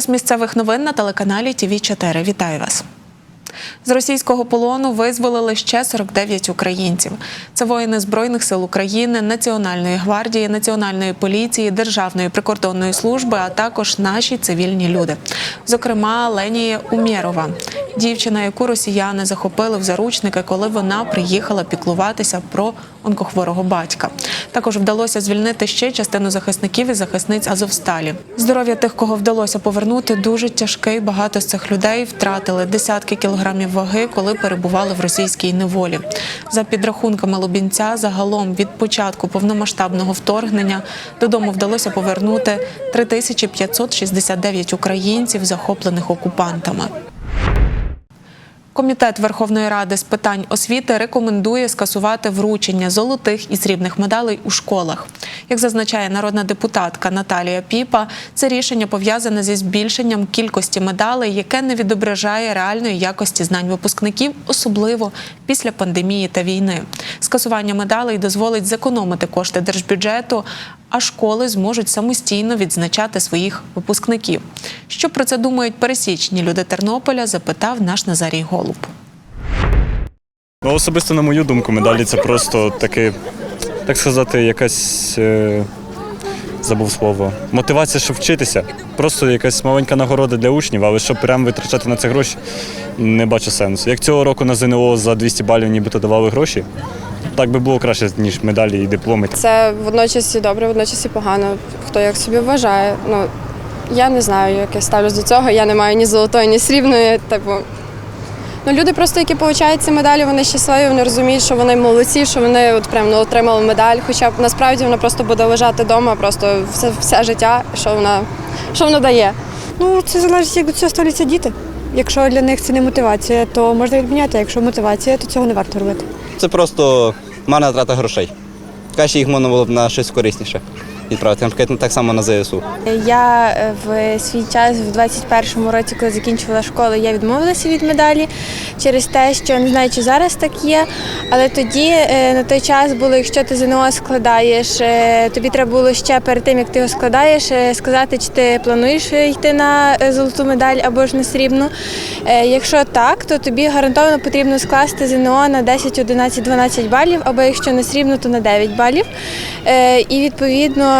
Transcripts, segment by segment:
Час місцевих новин на телеканалі ТВ 4 Вітаю вас. З російського полону визволили ще 49 українців. Це воїни Збройних сил України, Національної гвардії, Національної поліції, Державної прикордонної служби, а також наші цивільні люди. Зокрема, Ленія Умєрова, дівчина, яку росіяни захопили в заручники, коли вона приїхала піклуватися про онкохворого батька. Також вдалося звільнити ще частину захисників і захисниць Азовсталі. Здоров'я тих, кого вдалося повернути, дуже тяжке. Багато з цих людей втратили десятки кілограмів ваги, коли перебували в російській неволі. За підрахунками Лубінця, загалом від початку повномасштабного вторгнення додому вдалося повернути 3569 українців, захоплених окупантами. Комітет Верховної Ради з питань освіти рекомендує скасувати вручення золотих і срібних медалей у школах. Як зазначає народна депутатка Наталія Піпа, це рішення пов'язане зі збільшенням кількості медалей, яке не відображає реальної якості знань випускників, особливо після пандемії та війни. Скасування медалей дозволить зекономити кошти держбюджету, а школи зможуть самостійно відзначати своїх випускників. Що про це думають пересічні люди Тернополя? Запитав наш Назарій Голуб. Ну, особисто, на мою думку, медалі це просто таке, так сказати, якась. Е, забув слово. Мотивація, щоб вчитися. Просто якась маленька нагорода для учнів, але щоб прямо витрачати на це гроші, не бачу сенсу. Як цього року на ЗНО за 200 балів нібито давали гроші, так би було краще, ніж медалі і дипломи. Це водночас і добре, водночас і погано. Хто як собі вважає. Ну я не знаю, як я ставлюсь до цього. Я не маю ні золотої, ні срібної. Типу. Ну, люди, просто, які получають ці медалі, вони щасливі, вони розуміють, що вони молодці, що вони от прям ну, отримали медаль. Хоча б насправді вона просто буде лежати вдома, просто все, все життя, що вона, що вона дає. Ну, це залежить, як до цього ставляться діти. Якщо для них це не мотивація, то можна відміняти. а Якщо мотивація, то цього не варто робити. Це просто марна трата грошей. Краще їх можна було б на щось корисніше відправити, наприклад, так само на ЗСУ. Я е, в свій час, в 21-му році, коли закінчувала школу, я відмовилася від медалі через те, що не знаю, чи зараз так є. Але тоді е, на той час було, якщо ти ЗНО складаєш, е, тобі треба було ще перед тим, як ти його складаєш, сказати, чи ти плануєш йти на золоту медаль або ж на срібну. Якщо так, то тобі гарантовано потрібно скласти ЗНО на 10, 11, 12 балів, або якщо на срібну, то на 9 балів. І відповідно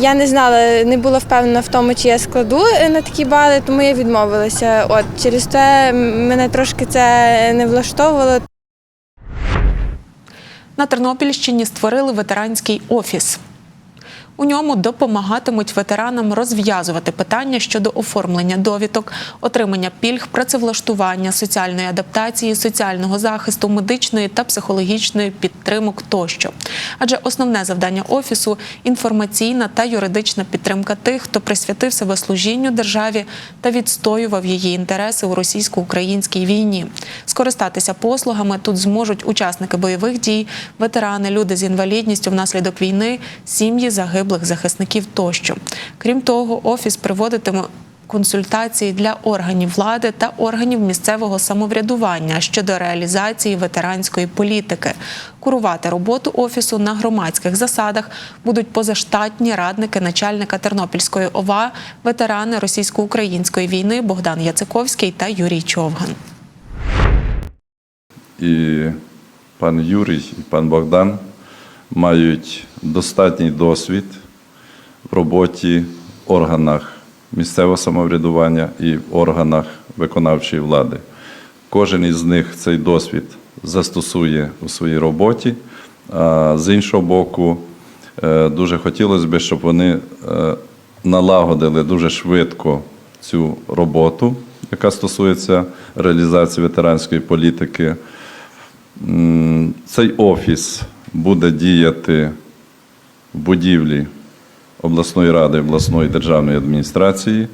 я не знала, не була впевнена в тому, чи я складу е, на такі бали, тому я відмовилася. От через те мене трошки це не влаштовувало. На Тернопільщині створили ветеранський офіс. У ньому допомагатимуть ветеранам розв'язувати питання щодо оформлення довідок, отримання пільг, працевлаштування, соціальної адаптації, соціального захисту, медичної та психологічної підтримок тощо. Адже основне завдання офісу інформаційна та юридична підтримка тих, хто присвятив себе служінню державі та відстоював її інтереси у російсько-українській війні. Скористатися послугами тут зможуть учасники бойових дій, ветерани, люди з інвалідністю внаслідок війни, сім'ї загиблих захисників тощо. Крім того, офіс приводитиме консультації для органів влади та органів місцевого самоврядування щодо реалізації ветеранської політики. Курувати роботу офісу на громадських засадах будуть позаштатні радники начальника Тернопільської ОВА, ветерани російсько-української війни Богдан Яциковський та Юрій Човган. і пан Юрій, і пан Богдан мають достатній досвід роботі в органах місцевого самоврядування і в органах виконавчої влади. Кожен із них цей досвід застосує у своїй роботі. А з іншого боку, е, дуже хотілося б, щоб вони е, налагодили дуже швидко цю роботу, яка стосується реалізації ветеранської політики. Цей офіс буде діяти в будівлі обласної ради, обласної державної адміністрації.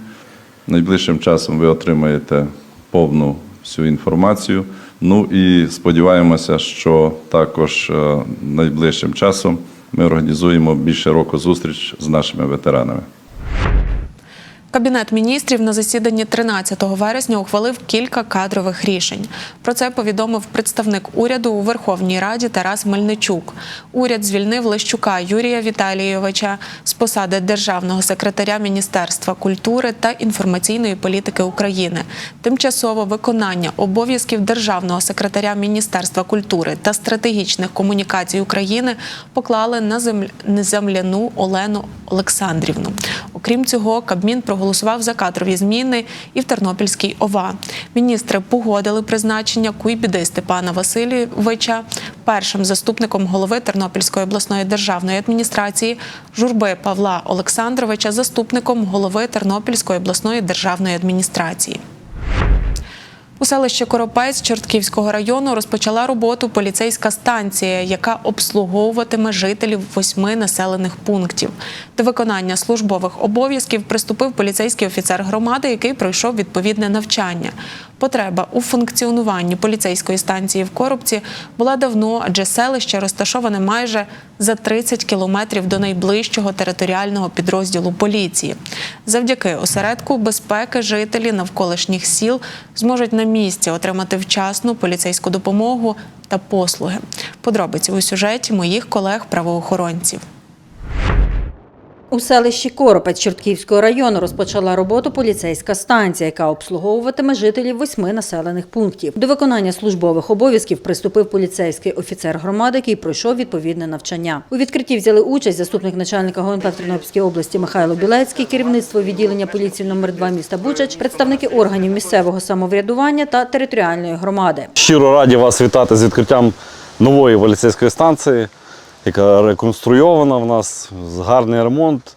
Найближчим часом ви отримаєте повну всю інформацію. Ну і сподіваємося, що також е, найближчим часом ми організуємо більш широку зустріч з нашими ветеранами. Кабінет міністрів на засіданні 13 вересня ухвалив кілька кадрових рішень. Про це повідомив представник уряду у Верховній Раді Тарас Мельничук. Уряд звільнив Лещука Юрія Віталійовича з посади державного секретаря Міністерства культури та інформаційної політики України. Тимчасово виконання обов'язків державного секретаря Міністерства культури та стратегічних комунікацій України поклали на неземляну Олену Олександрівну. Окрім цього, Кабмін проголосував за кадрові зміни і в Тернопільській ОВА. Міністри погодили призначення Куйбіди Степана Васильовича першим заступником голови Тернопільської обласної державної адміністрації, журби Павла Олександровича заступником голови Тернопільської обласної державної адміністрації. У селищі Коропець Чортківського району розпочала роботу поліцейська станція, яка обслуговуватиме жителів восьми населених пунктів. До виконання службових обов'язків приступив поліцейський офіцер громади, який пройшов відповідне навчання. Потреба у функціонуванні поліцейської станції в Коробці була давно, адже селище розташоване майже за 30 кілометрів до найближчого територіального підрозділу поліції. Завдяки осередку безпеки жителі навколишніх сіл зможуть на місці отримати вчасну поліцейську допомогу та послуги. Подробиці у сюжеті моїх колег-правоохоронців. У селищі Коропець Чортківського району розпочала роботу поліцейська станція, яка обслуговуватиме жителів восьми населених пунктів. До виконання службових обов'язків приступив поліцейський офіцер громади, який пройшов відповідне навчання. У відкритті взяли участь заступник начальника ГУНП в Тернопільській області Михайло Білецький, керівництво відділення поліції номер 2 міста Бучач, представники органів місцевого самоврядування та територіальної громади. Щиро раді вас вітати з відкриттям нової поліцейської станції, яка реконструйована в нас, гарний ремонт.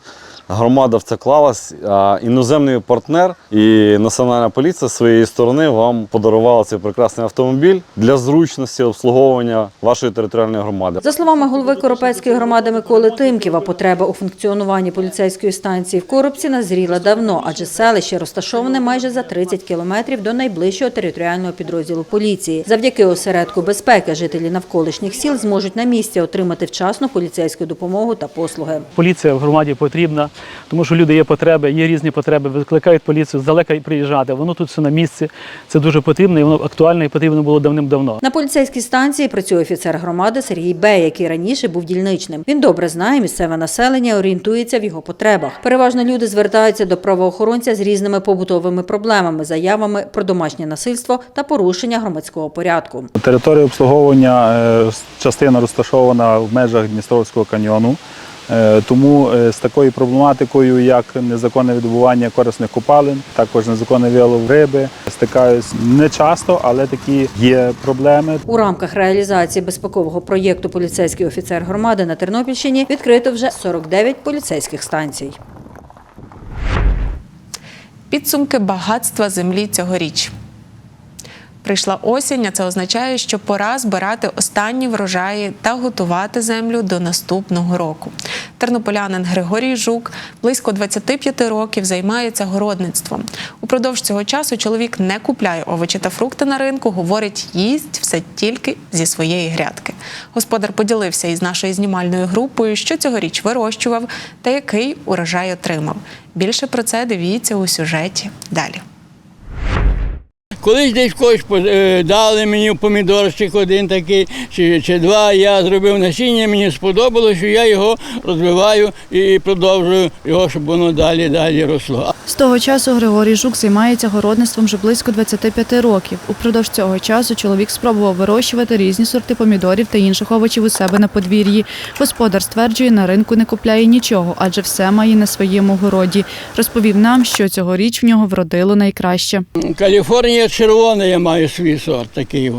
Громада в це клалась. А іноземний партнер і Національна поліція з своєї сторони вам подарувала цей прекрасний автомобіль для зручності обслуговування вашої територіальної громади. За словами голови Коропецької громади Миколи Тимківа, потреба у функціонуванні поліцейської станції в Коробці назріла давно, адже селище розташоване майже за 30 кілометрів до найближчого територіального підрозділу поліції. Завдяки осередку безпеки жителі навколишніх сіл зможуть на місці отримати вчасну поліцейську допомогу та послуги. Поліція в громаді потрібна, тому що люди є потреби, є різні потреби, викликають поліцію здалека приїжджати. Воно тут все на місці. Це дуже потрібно і воно актуально і потрібно було давним-давно. На поліцейській станції працює офіцер громади Сергій Бей, який раніше був дільничним. Він добре знає місцеве населення, орієнтується в його потребах. Переважно люди звертаються до правоохоронця з різними побутовими проблемами, заявами про домашнє насильство та порушення громадського порядку. Територія обслуговування е, частина розташована в межах Дністровського каньйону. Е, Тому е, з такою проблематикою, як незаконне видобування корисних копалин, також незаконне вилов риби, стикаюсь не часто, але такі є проблеми. У рамках реалізації безпекового проєкту Поліцейський офіцер громади на Тернопільщині відкрито вже 49 поліцейських станцій. Підсумки багатства землі цьогоріч. Прийшла осінь, а це означає, що пора збирати останні врожаї та готувати землю до наступного року. Тернополянин Григорій Жук близько 25 років займається городництвом. Упродовж цього часу чоловік не купляє овочі та фрукти на ринку, говорить, їсть все тільки зі своєї грядки. Господар поділився із нашою знімальною групою, що цьогоріч вирощував та який урожай отримав. Більше про це дивіться у сюжеті далі. Колись десь когось е, дали мені помідорчик один такий чи, чи два. Я зробив насіння, мені сподобалося, що я його розвиваю і продовжую його, щоб воно далі далі росло. З того часу Григорій Жук займається городництвом вже близько 25 років. Упродовж цього часу чоловік спробував вирощувати різні сорти помідорів та інших овочів у себе на подвір'ї. Господар стверджує, на ринку не купляє нічого, адже все має на своєму городі. Розповів нам, що цьогоріч в нього вродило найкраще. Каліфорнія червона, я маю свій сорт такий.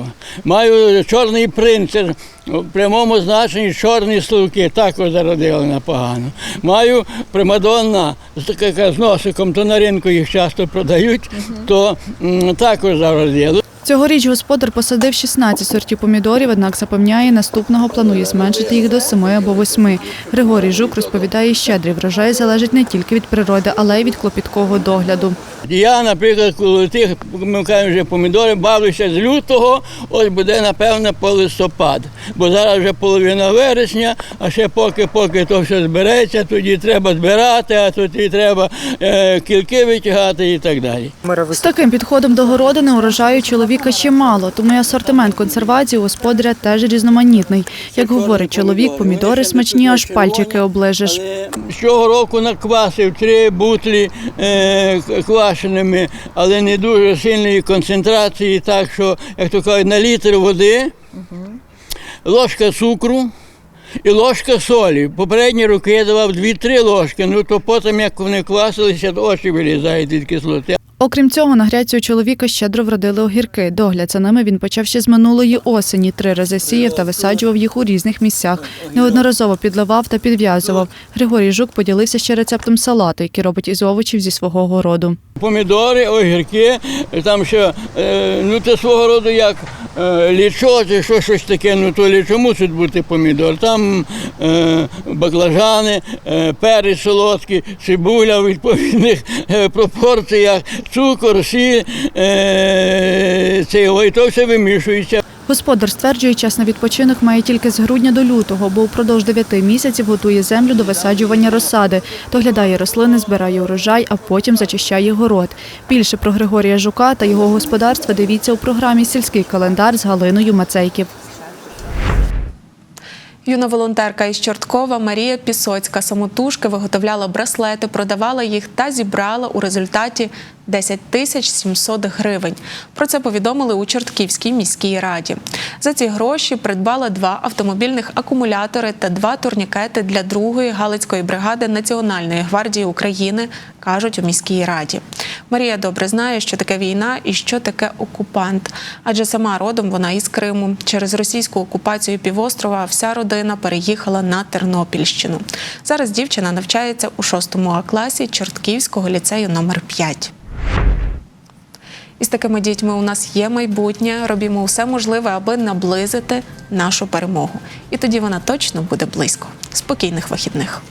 Маю чорний принцер. В прямому значенні чорні слуки також зародили непогано. Маю примадонна з з носиком, то на ринку їх часто продають, то також зародили. Цьогоріч господар посадив 16 сортів помідорів, однак запевняє, наступного планує зменшити їх до 7 або 8. Григорій Жук розповідає, щедрий врожай залежить не тільки від природи, але й від клопіткого догляду. Я, наприклад, коли тих, ми кажемо вже помідори, бавлюся з лютого, ось буде, напевно, по листопад. бо зараз вже половина вересня, а ще поки поки то все збереться, тоді треба збирати, а тоді треба е, кілки витягати і так далі. З таким підходом до городини урожаю чоловіка ще мало, тому і асортимент консервації у господаря теж різноманітний. Як говорить чоловік, помідори смачні, аж пальчики оближеш. Щого року наквасив три бутлі е, квашеними, але не дуже сильної концентрації, так що, як то кажуть, на літр води, ложка цукру і ложка солі. Попередні роки я давав 2-3 ложки, ну то потім, як вони квасилися, очі вилізають від кислоти. Окрім цього, на гряцію чоловіка щедро вродили огірки. Догляд за ними він почав ще з минулої осені. Три рази сіяв та висаджував їх у різних місцях. Неодноразово підливав та підв'язував. Григорій Жук поділився ще рецептом салату, який робить із овочів зі свого городу. Помідори, огірки, там ще, е, ну це свого роду як е, лічо, чи що, щось таке, ну то лічо мусить бути помідор. Там е, баклажани, е, перець солодкий, цибуля в відповідних е, пропорціях, цукор, сіль, е, це, ой, то все вимішується. Господар стверджує, час на відпочинок має тільки з грудня до лютого, бо впродовж дев'яти місяців готує землю до висаджування розсади, доглядає рослини, збирає урожай, а потім зачищає город. Більше про Григорія Жука та його господарства дивіться у програмі Сільський календар з Галиною Мацейків. Юна волонтерка із Чорткова Марія Пісоцька самотужки виготовляла браслети, продавала їх та зібрала у результаті 10 тисяч 700 гривень. Про це повідомили у Чортківській міській раді. За ці гроші придбала два автомобільних акумулятори та два турнікети для другої Галицької бригади Національної гвардії України, кажуть у міській раді. Марія добре знає, що таке війна і що таке окупант, адже сама родом вона із Криму. Через російську окупацію півострова вся родина переїхала на Тернопільщину. Зараз дівчина навчається у 6 А класі Чортківського ліцею номер 5. Із такими дітьми у нас є майбутнє. Робімо усе можливе, аби наблизити нашу перемогу. І тоді вона точно буде близько. Спокійних вихідних.